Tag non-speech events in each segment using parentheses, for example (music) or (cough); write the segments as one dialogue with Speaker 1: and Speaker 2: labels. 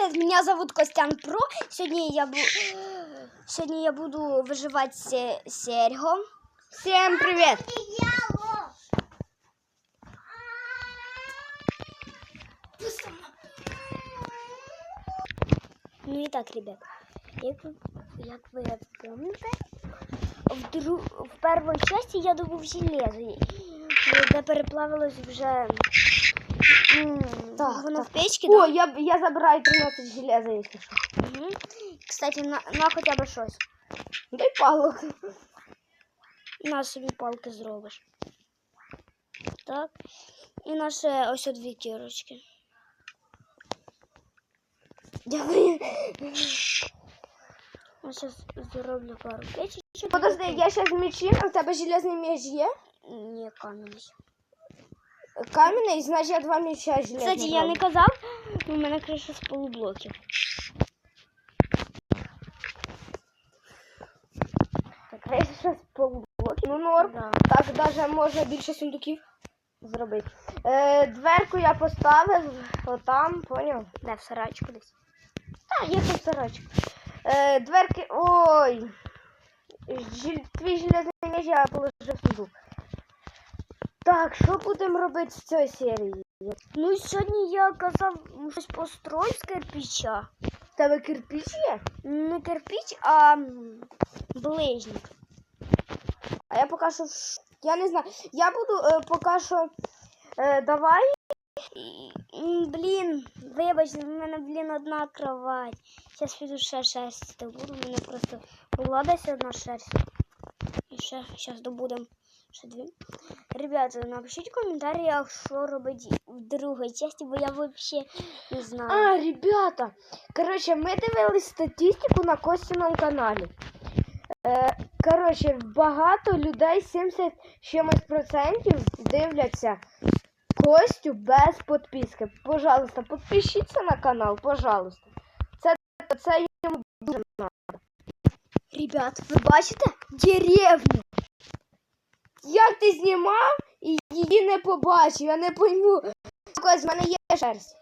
Speaker 1: привет! Меня зовут Костян Про. Сегодня я, бу... Сегодня я буду выживать се... Серго.
Speaker 2: Всем привет!
Speaker 1: Ну і так, ребят, як ви, як ви пам'ятаєте, в, дру... в першій часті я добув железо, де переплавилось вже
Speaker 2: Так,
Speaker 1: воно
Speaker 2: так.
Speaker 1: в печці.
Speaker 2: О,
Speaker 1: да?
Speaker 2: я, я забираю 13 железа, если что.
Speaker 1: Мгм. Кстати, на, на хоча б щось.
Speaker 2: Дай палок.
Speaker 1: На собі палки зробиш. Так. І наше ось о дві кірочки.
Speaker 2: Дякую. (laughs)
Speaker 1: Я зараз зроблю пару печечок.
Speaker 2: Подожди, я сейчас мечі, а в тебе железний меч є?
Speaker 1: Ні, камінь.
Speaker 2: Кам'яний, значить я два меча железних.
Speaker 1: Кстати, я не казав, у мене криша з полублоків.
Speaker 2: Так, я зараз полублоки. Ну норм.
Speaker 1: Да.
Speaker 2: Так, даже можна більше сундуків зробити. Е, дверку я поставив отам, поняв?
Speaker 1: Де в сарайчику десь.
Speaker 2: А, є тут сорочка. Е, дверки. Ой. Твій железний меч я положив в сундук. Так, що будемо робити з цієї серії?
Speaker 1: Ну, сьогодні я казав щось построй з кирпича.
Speaker 2: Тебе кирпич є?
Speaker 1: Не кирпич, а ближник.
Speaker 2: А я поки що. Я не знаю. Я буду е, поки що. Е, давай.
Speaker 1: Блін, вибач, в мене, блін, одна кровать. Зараз піду ще шерсть добуду, в мене просто була десь одна шерсть. І ще зараз добудемо ще дві. Ребята, напишіть в коментарях, що робити в другій часті, бо я взагалі не знаю.
Speaker 2: А, ребята. Коротше, ми дивились статистику на Костіному каналі. Е, коротше, багато людей, 70 чимось процентів, дивляться Костю без підписки. Пожалуйста, підпишіться на канал, пожалуйста. Це, це йому дуже надо.
Speaker 1: Ребят, ви бачите? Деревню.
Speaker 2: Як ти знімав і її не побачив, я не пойму. Кость, в мене є шерсть.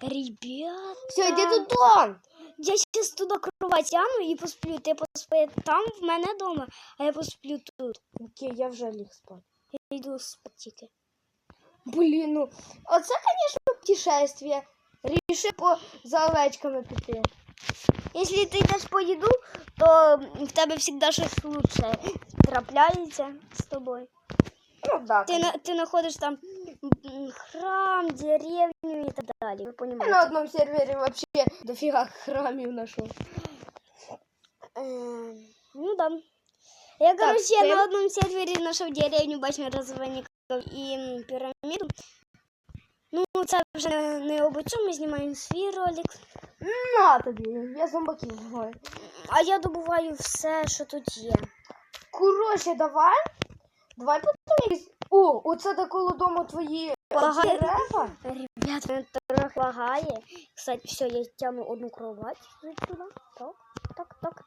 Speaker 1: Ребят.
Speaker 2: Все, йди додому.
Speaker 1: Я зараз туди кровать тяну і посплю. Ти поспи там в мене вдома, а я посплю тут.
Speaker 2: Окей, я вже ліг спати.
Speaker 1: Я йду спати тільки.
Speaker 2: Блін, ну оце, звісно, путешествие. Рішив по за овечками піти.
Speaker 1: Якщо ти йдеш по їду, то в тебе завжди щось лучше трапляється з тобою.
Speaker 2: Ну так.
Speaker 1: Ти, на, ти знаходиш там м, храм, деревню і так далі. Ви
Speaker 2: Я
Speaker 1: розумієте?
Speaker 2: на одному сервері вообще дофіга храмів знайшов.
Speaker 1: Ем, Ну да. Я,
Speaker 2: Так,
Speaker 1: короче,
Speaker 2: ти-
Speaker 1: на одном сервері знайшов деревню, бачимо розвинників і м, піраміду. Ну, це вже не, не об цьому, ми знімаємо свій ролик.
Speaker 2: На тобі, я зомбаків знаю.
Speaker 1: А я добуваю все, що тут є.
Speaker 2: Коротше, давай. Давай потім. О, оце де коло дому твої
Speaker 1: Лагає.
Speaker 2: дерева.
Speaker 1: Ребят, мене трохи лагає. Кстати, все, я тягну одну кровать сюди. Так, так, так.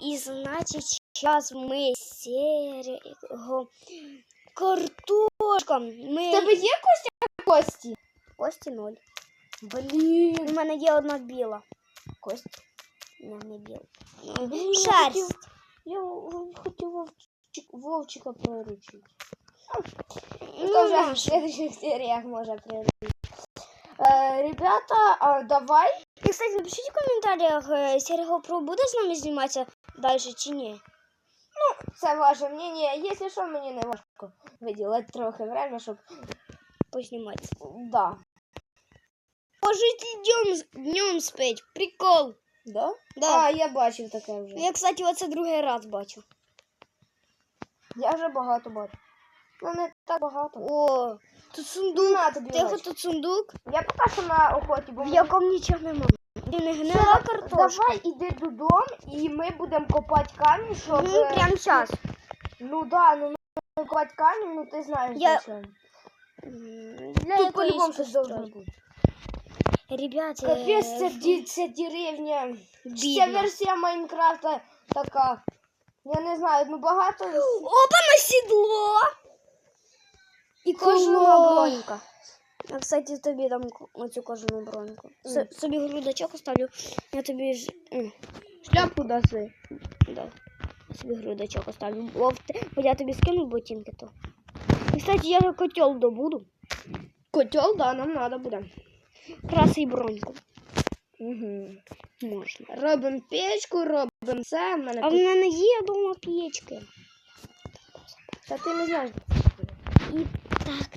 Speaker 1: І значить, зараз ми серого картошка.
Speaker 2: В
Speaker 1: Ми
Speaker 2: тебе є костя кості?
Speaker 1: кості ноль.
Speaker 2: Блін.
Speaker 1: У мене є одна біла.
Speaker 2: Кость.
Speaker 1: Не, не біла. Шерсть.
Speaker 2: хотів- Я в- хотів вовчик, вовчика приручити.
Speaker 1: Ну,
Speaker 2: Это уже в
Speaker 1: наш. (laughs)
Speaker 2: следующих сериях можно приручить. Э, ребята, а давай.
Speaker 1: І, кстати, напишіть в коментарях, е, Серго Про буде з нами зніматися далі чи ні.
Speaker 2: Це ваше мнение. Если що, мені не важко виділити трохи время, щоб...
Speaker 1: Познімати.
Speaker 2: Да.
Speaker 1: Можете днем, днем спить. Прикол.
Speaker 2: Да?
Speaker 1: Да.
Speaker 2: А, я бачив таке вже.
Speaker 1: Я, кстати, оце другий раз бачу.
Speaker 2: Я вже багато бачу. Ну, не так багато.
Speaker 1: О, тут сундук.
Speaker 2: На тобі
Speaker 1: Тихо,
Speaker 2: Вач.
Speaker 1: тут сундук,
Speaker 2: Я поки що на охоті, бо
Speaker 1: в
Speaker 2: ми-
Speaker 1: якому нічого нема. І не
Speaker 2: Все,
Speaker 1: гнила картошка.
Speaker 2: Давай іди додому, і ми будемо копати камінь, щоб... Е,
Speaker 1: Прямо зараз.
Speaker 2: Ну да, ну ми копати камінь, ну ти знаєш,
Speaker 1: Я-.
Speaker 2: Для Тут по-любому щось должно бути.
Speaker 1: Ребята,
Speaker 2: Капець, це, це деревня. Ця версія Майнкрафта така. Я не знаю, ну багато.
Speaker 1: Опа, на сідло! І кожного
Speaker 2: Клас.
Speaker 1: бронька. А, кстати, тобі дам к- оцю кожану броньку.
Speaker 2: Мгм.
Speaker 1: собі грудачок оставлю. Я тобі ж.
Speaker 2: Шляпку даси.
Speaker 1: Да. Собі грудачок оставлю. Бо, бо я тобі скину ботинки то. І, кстати, я котел добуду.
Speaker 2: Котел, да, нам надо буде.
Speaker 1: Краси і броньку.
Speaker 2: Угу.
Speaker 1: Можна.
Speaker 2: Робимо печку, робимо це. В мене
Speaker 1: А в мене є вдома печки.
Speaker 2: Та ти не знаєш.
Speaker 1: І так.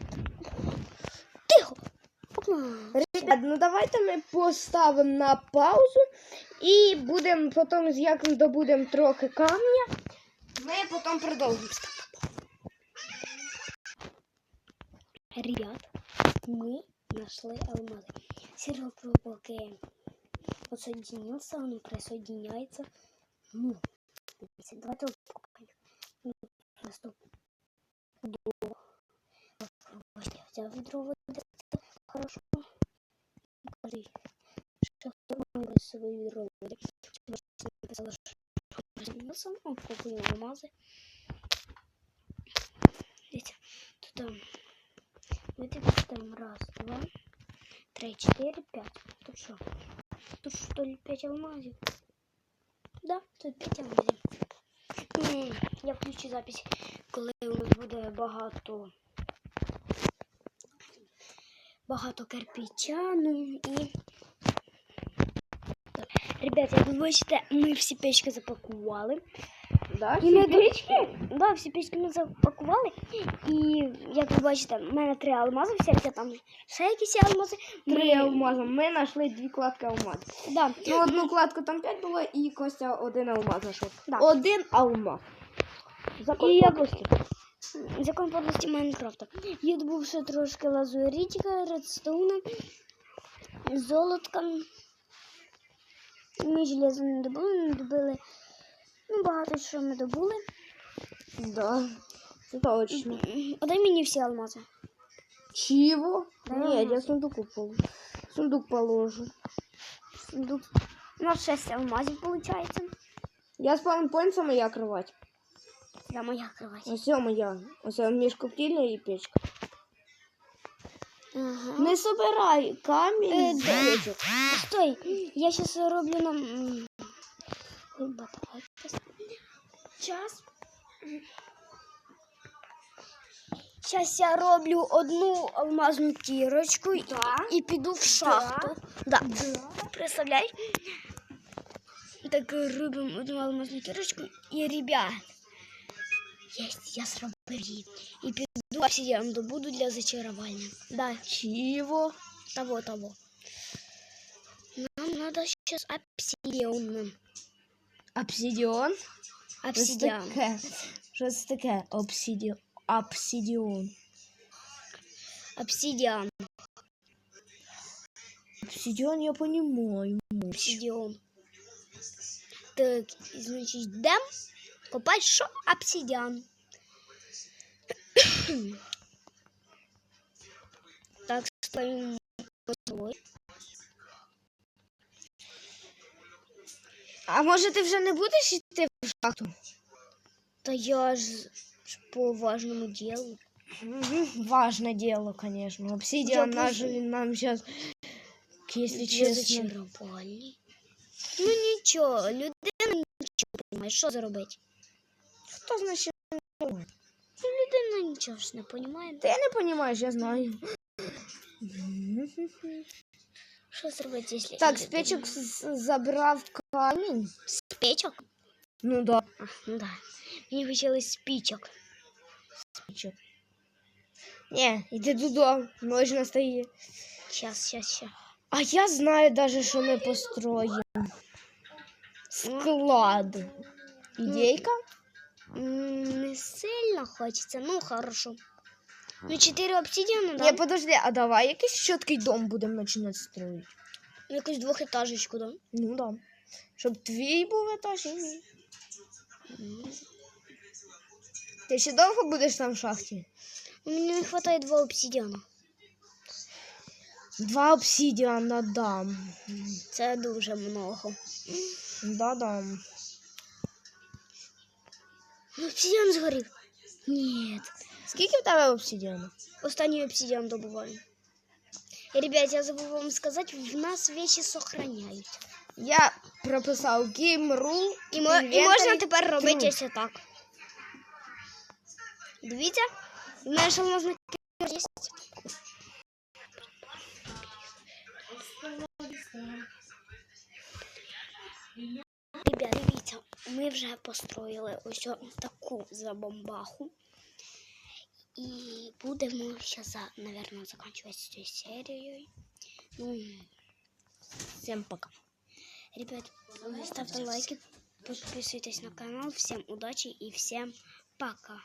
Speaker 1: Тихо. Погнали.
Speaker 2: Ребят, ну давайте ми поставимо на паузу і будемо потім, як добудемо трохи камня, ми потім продовжимо.
Speaker 1: Ребят, мы нашли алмазы. Серега поки подсоединился, он присоединяется. Ну, дивіться, давайте покупаємо. Ну, Просто до. Бачите, я взяв відро води. Хорошо. Кажи, що хто має з собою відро води. Бачите, написала, що присоединился. Ну, купуємо алмази. Дивіться, тут там мы тебе ставим раз, два, три, четыре, пять. Тут что? Тут что ли пять алмазов? Да, тут пять алмазів. М, Я включу запись, коли у нас буде багато. Багато кирпича, ну і. Ребят, як ви бачите, ми всі печки запакували.
Speaker 2: Да,
Speaker 1: І
Speaker 2: всі печки?
Speaker 1: Да, всі печки ми запакували. І як ви бачите, в мене три алмази, всякі там ще якісь алмази.
Speaker 2: Три
Speaker 1: Ми-
Speaker 2: алмази. Ми знайшли дві кладки алмазів.
Speaker 1: Да.
Speaker 2: Ну, одну кладку там п'ять було, і Костя один алмаз знайшов.
Speaker 1: Да.
Speaker 2: Один алмаз. Закон
Speaker 1: І
Speaker 2: подлості.
Speaker 1: Закон подлості Майнкрафта. Я добув ще трошки лазурітика, редстоуна, золотка. Ми железо не добули, не добили. Ну, багато що ми добули.
Speaker 2: Да. Це точно.
Speaker 1: Подай мені всі алмази.
Speaker 2: Чего?
Speaker 1: Да,
Speaker 2: Нет,
Speaker 1: алмаз.
Speaker 2: я сундуку положу. Сундук положу.
Speaker 1: Сундук. У нас шесть алмазів виходить.
Speaker 2: Я спаунпоинтса моя кровать.
Speaker 1: Це моя кровать.
Speaker 2: Ось це моя. Ось це між коптільня і печка.
Speaker 1: Ага.
Speaker 2: Не собирай камінь
Speaker 1: Е,
Speaker 2: з
Speaker 1: да.
Speaker 2: печок.
Speaker 1: Стой, я сейчас роблю нам. м, ой, батарейка. Час. Сейчас я роблю одну алмазну кірочку і- і піду в шахту. Да. Представляй. Так робимо одну алмазну кірочку і ребят. Єсть, я зробив її. І піду обсидіан добуду для зачарування. Да.
Speaker 2: Чего?
Speaker 1: Того, того. Нам надо сейчас обсидиан.
Speaker 2: Обсидіон?
Speaker 1: Обсидиан.
Speaker 2: таке? Що це таке? Обсидіон. Обсидіон.
Speaker 1: Обсидиан.
Speaker 2: Обсидіон я понимаю.
Speaker 1: Обсидиан. Так, значит, йдем копати що? Обсидиан. (coughs) так, ставимо собою.
Speaker 2: А може ти вже не будеш йти в шахту?
Speaker 1: Та я ж ж по важному делу.
Speaker 2: Мгм, Важное дело, конечно. Обсидиан
Speaker 1: Я
Speaker 2: наш,
Speaker 1: просто-
Speaker 2: нам сейчас, если
Speaker 1: Для
Speaker 2: честно.
Speaker 1: зачарування. Ну нічого, людина нічого не розуміє, що зробити.
Speaker 2: Что значит?
Speaker 1: Ну, людина нічого ж не розуміє.
Speaker 2: Ты не понимаешь, я знаю.
Speaker 1: Що зробити, якщо...
Speaker 2: Так, з
Speaker 1: людина-
Speaker 2: печок з- забрав камінь.
Speaker 1: З печок?
Speaker 2: Ну да.
Speaker 1: А, ну да. Мені хотілося з пічок.
Speaker 2: Не, іди додому, ночь настає.
Speaker 1: Щас, щас, щас.
Speaker 2: А я знаю даже, що ми построїмо. Склад. Ідейка?
Speaker 1: Не сильно хочеться, ну хорошо. Ну, чотири обсидіана, да?
Speaker 2: Не, подожди, а давай якийсь чіткий дом будемо починати строїти.
Speaker 1: Якусь двохетажечку, да?
Speaker 2: Ну да. Щоб твій був етаж і мій. Ти ще довго будеш там в шахті?
Speaker 1: Мені не вистачає два обсидіана.
Speaker 2: Два обсидіана дам.
Speaker 1: Це дуже много.
Speaker 2: Да, дам.
Speaker 1: Ну, Обсидіан згорів. Ні.
Speaker 2: Скільки в тебе обсидіану?
Speaker 1: Останній обсидіан добуваю. Ребят, я забув вам сказати, в нас вещи сохраняють.
Speaker 2: Я прописав Game Rule.
Speaker 1: І, мо- і можна тепер робити ось так. Дивіться, в мене ж алмазний є. Ребят, дивіться, ми вже построїли ось о- таку забомбаху. І будемо зараз, наверное, закінчувати з цією серією. Ну, всем пока. Ребят, ставьте лайки, подписывайтесь на канал. Всем удачи и всем пока.